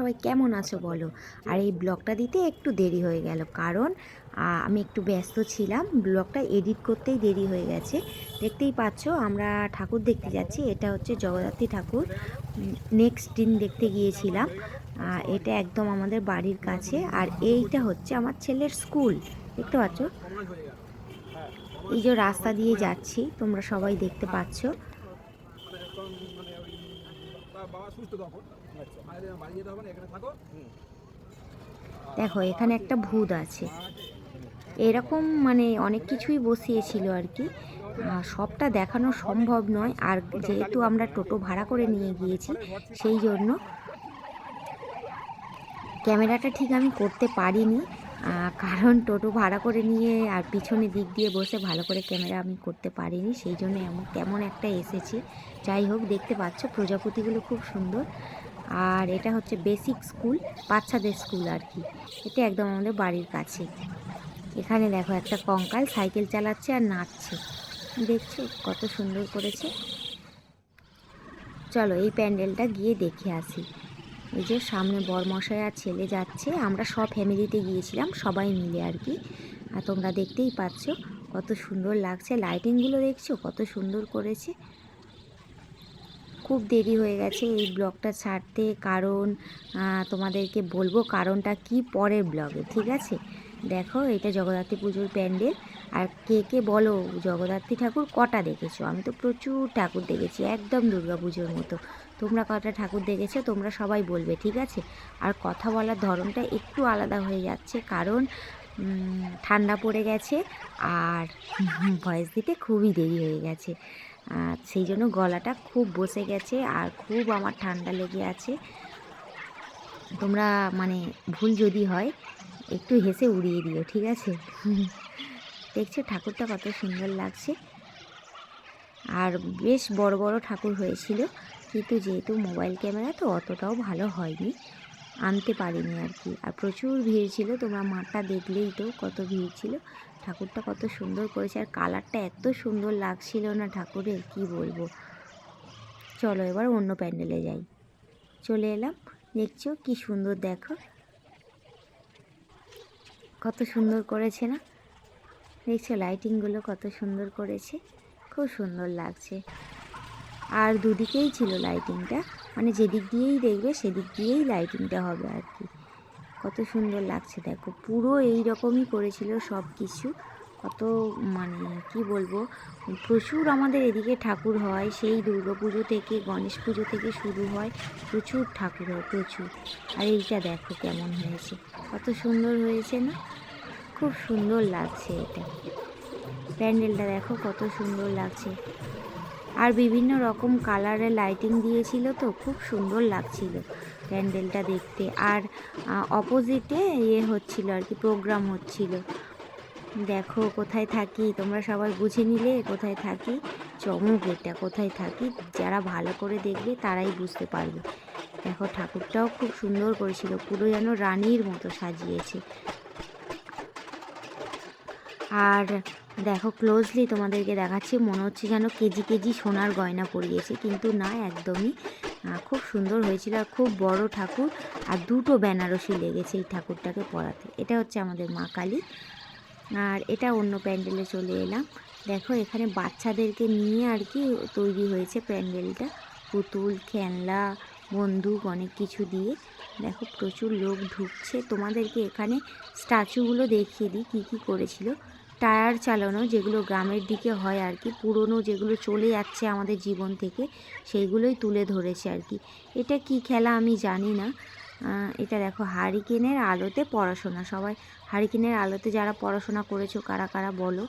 সবাই কেমন আছো বলো? আর এই ব্লগটা দিতে একটু দেরি হয়ে গেল। কারণ আমি একটু ব্যস্ত ছিলাম। ব্লগটা এডিট করতেই দেরি হয়ে গেছে। দেখতেই পাচ্ছ আমরা ঠাকুর দেখতে যাচ্ছি। এটা হচ্ছে জগদ্ধাত্রী ঠাকুর। নেক্সট দিন দেখতে গিয়েছিলাম। এটা একদম আমাদের বাড়ির কাছে। আর এইটা হচ্ছে আমার ছেলের স্কুল। দেখতে পাচ্ছ? এই যে রাস্তা দিয়ে যাচ্ছি তোমরা সবাই দেখতে পাচ্ছ। দেখো, এখানে একটা ভূত আছে। এরকম মানে অনেক কিছুই বসিয়েছিল আর কি। সবটা দেখানো সম্ভব নয়। আর যেহেতু আমরা টোটো ভাড়া করে নিয়ে গিয়েছি, সেই জন্য ক্যামেরাটা ঠিক আমি করতে পারিনি। কারণ টোটো ভাড়া করে নিয়ে আর পিছনে দিক দিয়ে বসে ভালো করে ক্যামেরা আমি করতে পারিনি। সেই জন্য এমন কেমন একটা এসেছি। যাই হোক, দেখতে পাচ্ছ, প্রজাপতিগুলো খুব সুন্দর। আর এটা হচ্ছে বেসিক স্কুল বাচ্চাদের স্কুল আর কি। এটা একদম আমাদের বাড়ির কাছে। এখানে দেখো একটা কঙ্কাল সাইকেল চালাচ্ছে আর নাচছে। দেখছ? কত সুন্দর করেছে। চলো এই প্যান্ডেলটা গিয়ে দেখে আসি। এই যে সামনে বরমশাই আর ছেলে যাচ্ছে। আমরা সব ফ্যামিলিতে গিয়েছিলাম, সবাই মিলে আর কি। আর তোমরা দেখতেই পাচ্ছ কত সুন্দর লাগছে। লাইটিংগুলো দেখছ? কত সুন্দর করেছে। খুব দেরি হয়ে গেছে এই ব্লগটা ছাড়তে, কারণ তোমাদেরকে বলব কারণটা কি পরের ব্লগে, ঠিক আছে? দেখো, এটা জগদ্ধাত্রী পুজোর প্যান্ডেল, আর কে কে বলো জগদ্ধাত্রী ঠাকুর কটা দেখেছ? আমি তো প্রচুর ঠাকুর দেখেছি, একদম দুর্গা পুজোর মতো। তোমরা কটা ঠাকুর দেখেছ, তোমরা সবাই বলবে, ঠিক আছে? আর কথা বলার ধরনটা একটু আলাদা হয়ে যাচ্ছে, কারণ ঠান্ডা পড়ে গেছে, আর ভয়েস দিতে খুবই দেরি হয়ে গেছে। আর সেই জন্য গলাটা খুব বসে গেছে আর খুব আমার ঠান্ডা লেগে আছে। তোমরা মানে ভুল যদি হয়, একটু হেসে উড়িয়ে দিও, ঠিক আছে? দেখছ, ঠাকুরটা কত সুন্দর লাগছে। আর বেশ বড় বড় ঠাকুর হয়েছিল, কিন্তু যেহেতু মোবাইল ক্যামেরা, তো অতটাও ভালো হয়নি। আনতে পারিনি আর কি। আর প্রচুর ভিড় ছিল, তোমরা মাঠটা দেখলেই তো কত ভিড় ছিল। ঠাকুরটা কত সুন্দর করেছে, আর কালারটা এত সুন্দর লাগছিল না ঠাকুরের, কি বলব। চলো এবার অন্য প্যান্ডেলে যাই। চলে এলাম, দেখছ কি সুন্দর দেখো। কত সুন্দর করেছে না? দেখছ লাইটিংগুলো কত সুন্দর করেছে, খুব সুন্দর লাগছে। আর দুদিকেই ছিল লাইটিংটা। মানে যেদিক দিয়েই দেখবে, সেদিক দিয়েই লাইটিংটা হবে আর কি। কত সুন্দর লাগছে, দেখো। পুরো এই রকমই করেছিল সব কিছু কত মানে কি বলব? প্রচুর আমাদের এদিকে ঠাকুর হয়, সেই দুর্গা পুজো থেকে, গণেশ পুজো থেকে শুরু হয়, প্রচুর ঠাকুর হয়, প্রচুর। আর এইটা দেখো কেমন হয়েছে। কত সুন্দর হয়েছে না? খুব সুন্দর লাগছে এটা। প্যান্ডেলটা দেখো কত সুন্দর লাগছে। আর বিভিন্ন রকম কালারের লাইটিং দিয়েছিল তো, খুব সুন্দর লাগছিল প্যান্ডেলটা দেখতে। আর অপোজিটে ইয়ে হচ্ছিল আর কি প্রোগ্রাম হচ্ছিল। দেখো কোথায় থাকি, তোমরা সবাই বুঝে নিলে কোথায় থাকি, চমক এটা, কোথায় থাকি, যারা ভালো করে দেখবে তারাই বুঝতে পারবে। দেখো ঠাকুরটাও খুব সুন্দর করেছিল, পুরো যেন রানীর মতো সাজিয়েছে। আর দেখো ক্লোজলি তোমাদেরকে দেখাচ্ছি, মনে হচ্ছে যেন কেজি কেজি সোনার গয়না পরিয়েছে, কিন্তু না, একদমই খুব সুন্দর হয়েছিল আর খুব বড় ঠাকুর আর দুটো বেনারসি লেগেছে এই ঠাকুরটাকে পরাতে। এটা হচ্ছে আমাদের মা কালী। আর এটা অন্য প্যান্ডেলে চলে এলাম। দেখো, এখানে বাচ্চাদেরকে নিয়ে আর কি তৈরি হয়েছে প্যান্ডেলটা। পুতুল, খেলনা, বন্দুক, অনেক কিছু দিয়ে। দেখো, প্রচুর লোক ঢুকছে। তোমাদেরকে এখানে স্ট্যাচুগুলো দেখিয়ে দিই, কী কী করেছিল। টায়ার চালানো যেগুলো গ্রামের দিকে হয় আর কি, পুরনো যেগুলো চলে যাচ্ছে আমাদের জীবন থেকে, সেইগুলোই তুলে ধরেছে আর কি। এটা কি খেলা আমি জানি না। এটা দেখো হারিকেনের আলোতে পড়াশোনা, সবাই হারিকেনের আলোতে যারা পড়াশোনা করেছ, কারা কারা বলো।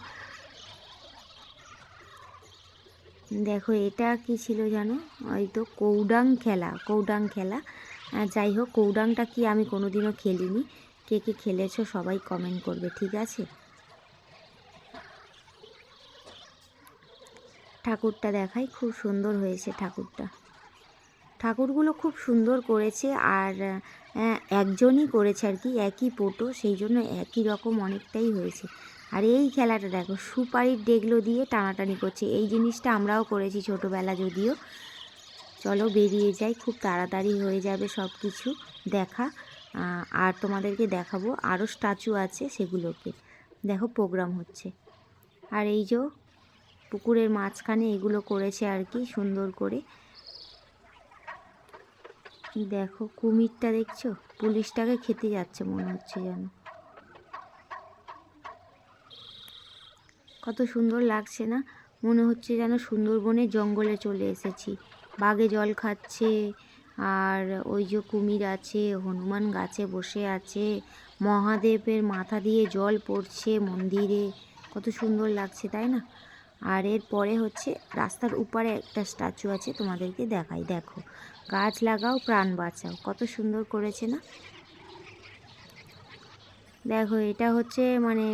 দেখো এটা কি ছিল জানো? ওই তো কৌডাং খেলা কৌডাং খেলা। যাই হোক, কৌডাংটা কি আমি কোনোদিনও খেলিনি। কে কে খেলেছো সবাই কমেন্ট করবে, ঠিক আছে? ঠাকুরটা দেখাই, খুব সুন্দর হয়েছে ঠাকুরটা। ঠাকুরগুলো খুব সুন্দর করেছে আর একজনই করেছে আর কি, একই পোটো সেই জন্য একই রকম অনেকটাই হয়েছে। আর এই খেলাটা দেখো, সুপারির ডেগলো দিয়ে টানাটানি করছে। এই জিনিসটা আমরাও করেছি ছোটোবেলা যদিও। চলো বেরিয়ে যাই, খুব তাড়াতাড়ি হয়ে যাবে সব কিছু দেখা আর তোমাদেরকে দেখাবো, আরও স্ট্যাচু আছে সেগুলোকে। দেখো, প্রোগ্রাম হচ্ছে। আর এই যে পুকুরের মাঝখানে এগুলো করেছে আর কি, সুন্দর করে। দেখো, কুমিরটা দেখছ? পুলিশটাকে খেতে যাচ্ছে মনে হচ্ছে যেন। কত সুন্দর লাগছে না? মনে হচ্ছে যেন সুন্দরবনের জঙ্গলে চলে এসেছি। বাঘে জল খাচ্ছে, আর ওই যে কুমির আছে, হনুমান গাছে বসে আছে, মহাদেবের মাথা দিয়ে জল পড়ছে মন্দিরে। কত সুন্দর লাগছে, তাই না? আর এর পরে হচ্ছে রাস্তার উপরে একটা স্ট্যাচু আছে, তোমাদেরকে দেখাই। দেখো, গাছ লাগাও, প্রাণ বাঁচাও। কত সুন্দর করেছে না? দেখো, এটা হচ্ছে মানে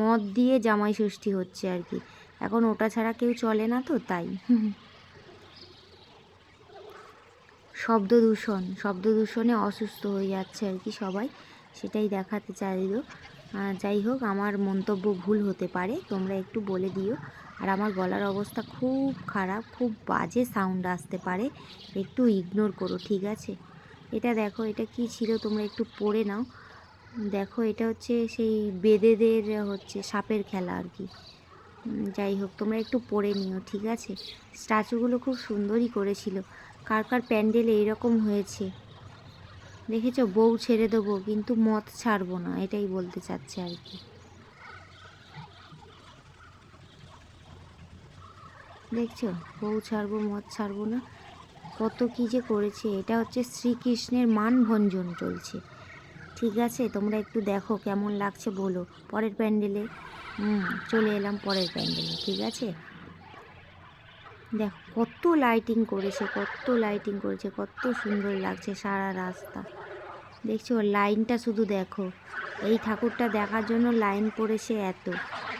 মদ দিয়ে জামাই ষষ্ঠী হচ্ছে আর কি। এখন ওটা ছাড়া কেউ চলে না তো, তাই। শব্দ দূষণ, শব্দ দূষণে অসুস্থ হয়ে যাচ্ছে আর কি সবাই। সেটাই দেখাতে চাইল। যাই হোক, আমার মন্তব্য ভুল হতে পারে, তোমরা একটু বলে দিও। আর আমার গলার অবস্থা খুব খারাপ, খুব বাজে সাউন্ড আসতে পারে। একটু ইগনোর করো, ঠিক আছে? এটা দেখো, এটা কি ছিল? তোমরা একটু পড়ে নাও। দেখো, এটা হচ্ছে সেই বেদেদের হচ্ছে সাপের খেলা আর কি। যাই হোক, তোমরা একটু পড়ে নিও, ঠিক আছে? স্ট্যাচুগুলো খুব সুন্দরই করেছিল। কার কার প্যান্ডেলে এইরকম হয়েছে? দেখেছ? বউ ছেড়ে দেবো, কিন্তু মত ছাড়বো না, এটাই বলতে চাচ্ছে আর কি। দেখছ? বউ ছাড়বো, মদ ছাড়বো না। কত কী যে করেছে। এটা হচ্ছে শ্রীকৃষ্ণের মান ভঞ্জন চলছে। ঠিক আছে? তোমরা একটু দেখো কেমন লাগছে বলো। পরের প্যান্ডেলে। হুম, চলে এলাম পরের প্যান্ডেলে। ঠিক আছে? দেখো, কত লাইটিং করেছে, কত লাইটিং করেছে, কত সুন্দর লাগছে সারা রাস্তা। দেখছ? লাইনটা শুধু দেখো। এই ঠাকুরটা দেখার জন্য লাইন পড়েছে এত।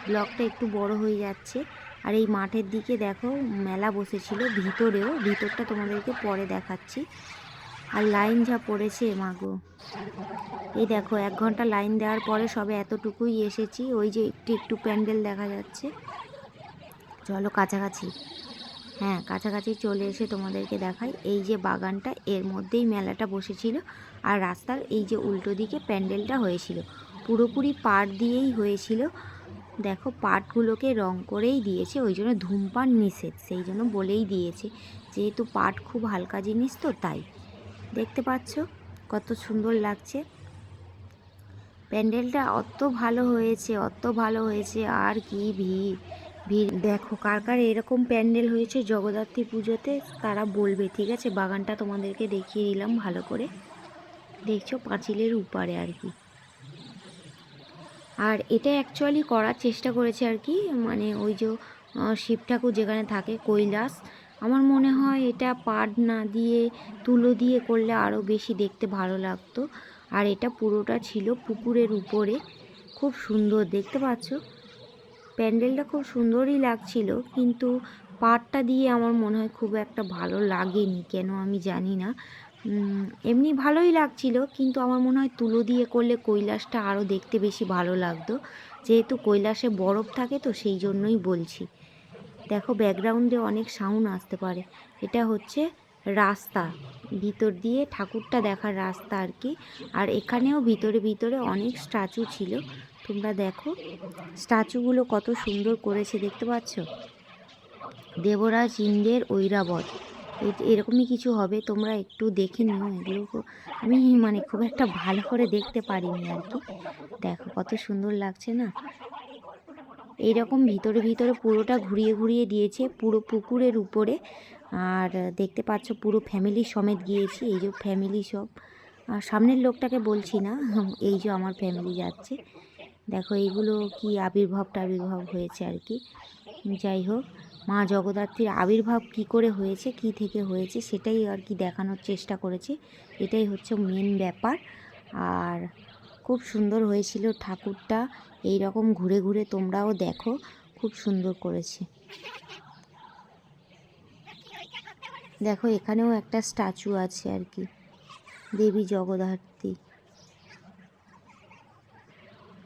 ব্লকটা একটু বড় হয়ে যাচ্ছে। আর এই মাঠের দিকে দেখো মেলা বসেছিল, ভিতরেও। ভিতরটা তোমাদেরকে পরে দেখাচ্ছি। আর লাইন যা পড়েছে মাগো এই দেখো, এক ঘণ্টা লাইন দেওয়ার পরে সবে এতটুকুই এসেছি। ওই যে একটু একটু প্যান্ডেল দেখা যাচ্ছে। চলো কাছাকাছি। হ্যাঁ কাছাকাছি চলে এসে তোমাদেরকে দেখাই। এই যে বাগানটা, এর মধ্যেই মেলাটা বসেছিল। আর রাস্তার এই যে উল্টো দিকে প্যান্ডেলটা হয়েছিল। পুরোপুরি পাট দিয়েই হয়েছিল। দেখো পাটগুলোকে রং করেই দিয়েছে, ওই জন্য ধূমপান নিষেধ, সেই জন্য বলেই দিয়েছে। যেহেতু পাট খুব হালকা জিনিস তো, তাই। দেখতে পাচ্ছ কত সুন্দর লাগছে। প্যান্ডেলটা অত ভালো হয়েছে, অত ভালো হয়েছে, আর কি ভিড়। ভিড়, দেখো কার কার এরকম প্যান্ডেল হয়েছে জগদ্ধাত্রী পুজোতে, তারা বলবে, ঠিক আছে, বাগানটা তোমাদেরকে দেখিয়ে দিলাম ভালো করে। দেখছ পাঁচিলের উপারে আর কি। আর এটা অ্যাকচুয়ালি করার চেষ্টা করেছে আর কি মানে ওই যে শিব ঠাকুর যেখানে থাকে, কৈলাস, আমার মনে হয় এটা পাট না দিয়ে, তুলো দিয়ে করলে আরও বেশি দেখতে ভালো লাগতো। আর এটা পুরোটা ছিল পুকুরের উপরে, খুব সুন্দর, দেখতে পাচ্ছ? প্যান্ডেলটা খুব সুন্দরই লাগছিল, কিন্তু পাটটা দিয়ে আমার মনে হয় খুব একটা ভালো লাগেনি, কেন আমি জানি না। এমনি ভালোই লাগছিল, কিন্তু আমার মনে হয় তুলো দিয়ে করলে কৈলাসটা আরও দেখতে বেশি ভালো লাগতো। যেহেতু কৈলাসে বরফ থাকে তো সেই জন্যই বলছি। দেখো ব্যাকগ্রাউন্ডে অনেক সাউন্ড আসতে পারে। এটা হচ্ছে রাস্তা, ভিতর দিয়ে ঠাকুরটা দেখার রাস্তা আর কি। আর এখানেও ভিতরে ভিতরে অনেক স্ট্যাচু ছিল। তোমরা দেখো স্ট্যাচুগুলো কত সুন্দর করেছে, দেখতে পাচ্ছ? দেবরাজ ইন্দ্রের ঐরাবত। এরকমই কিছু হবে, তোমরা একটু দেখে নিও এগুলো আমি মানে খুব একটা ভালো করে দেখতে পারিনি আর কি। দেখো কত সুন্দর লাগছে না? এইরকম ভিতরে ভিতরে পুরোটা ঘুরিয়ে ঘুরিয়ে দিয়েছে, পুরো পুকুরের উপরে। আর দেখতে পাচ্ছ পুরো ফ্যামিলি সমেত গিয়েছি, এই যে ফ্যামিলি সব। আর সামনের লোকটাকে বলছি না, এই যে আমার ফ্যামিলি যাচ্ছে। দেখো এইগুলো কি আবির্ভাব টাবির্ভাব হয়েছে আর কি। যাই হোক মা জগদ্ধাত্রীর আবির্ভাব কি করে হয়েছে, কি থেকে হয়েছে সেটাই আর কি দেখানোর চেষ্টা করেছে। এটাই হচ্ছে মেন ব্যাপার। আর খুব সুন্দর হয়েছিল ঠাকুরটা। এই রকম ঘুরে ঘুরে তোমরাও দেখো। খুব সুন্দর করেছে। দেখো এখানেও একটা স্ট্যাচু আছে আর কি। দেবী জগদ্ধাত্রী।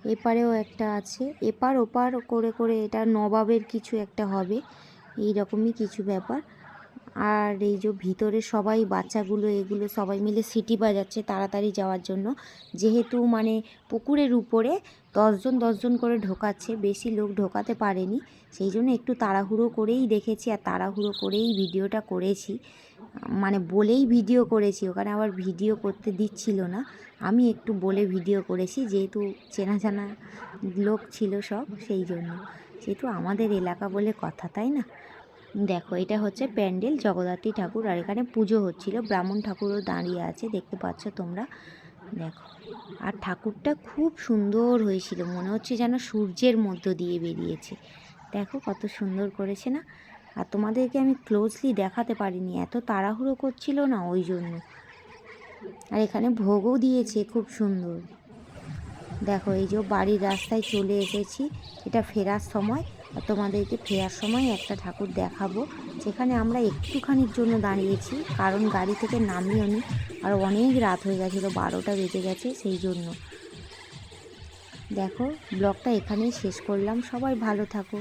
এপারেও একটা আছে। এপার ওপার করে করে এটা নবাবের কিছু একটা হবে। এই রকমই কিছু ব্যাপার। আর এই যে ভিতরে সবাই, বাচ্চাগুলো, এগুলো সবাই মিলে সিটি বাজাচ্ছে তাড়াতাড়ি যাওয়ার জন্য। যেহেতু মানে পুকুরের উপরে দশজন দশজন করে ঢোকাচ্ছে, বেশি লোক ঢোকাতে পারেনি। সেই জন্য একটু তাড়াহুড়ো করেই দেখেছি আর তাড়াহুড়ো করেই ভিডিওটা করেছি। মানে বলেই ভিডিও করেছি, ওখানে আবার ভিডিও করতে দিচ্ছিল না। আমি একটু বলে ভিডিও করেছি, যেহেতু চেনা জানা লোক ছিল সব, সেই জন্য। যেহেতু আমাদের এলাকা বলে কথা, তাই না? দেখো, এটা হচ্ছে প্যান্ডেল, জগদ্ধাত্রী ঠাকুর, আর এখানে পুজো হচ্ছিল। ব্রাহ্মণ ঠাকুরও দাঁড়িয়ে আছে, দেখতে পাচ্ছ তোমরা। দেখো, আর ঠাকুরটা খুব সুন্দর হয়েছিল, মনে হচ্ছে যেন সূর্যের মধ্য দিয়ে বেরিয়েছে। দেখো কত সুন্দর করেছে না? আর তোমাদেরকে আমি ক্লোজলি দেখাতে পারিনি, এত তাড়াহুড়ো করছিল না ওই জন্য। আর এখানে ভোগও দিয়েছে, খুব সুন্দর। দেখো, এই যে বাড়ির রাস্তায় চলে এসেছি, এটা ফেরার সময়, আর তোমাদেরকে ফেরার সময় একটা ঠাকুর দেখাবো, যেখানে আমরা একটুখানির জন্য দাঁড়িয়েছি, কারণ গাড়ি থেকে নামিও নি, আর অনেক রাত হয়ে গেছিল, বারোটা বেজে গেছে সেই জন্য। দেখো, ব্লগটা এখানেই শেষ করলাম, সবাই ভালো থাকো।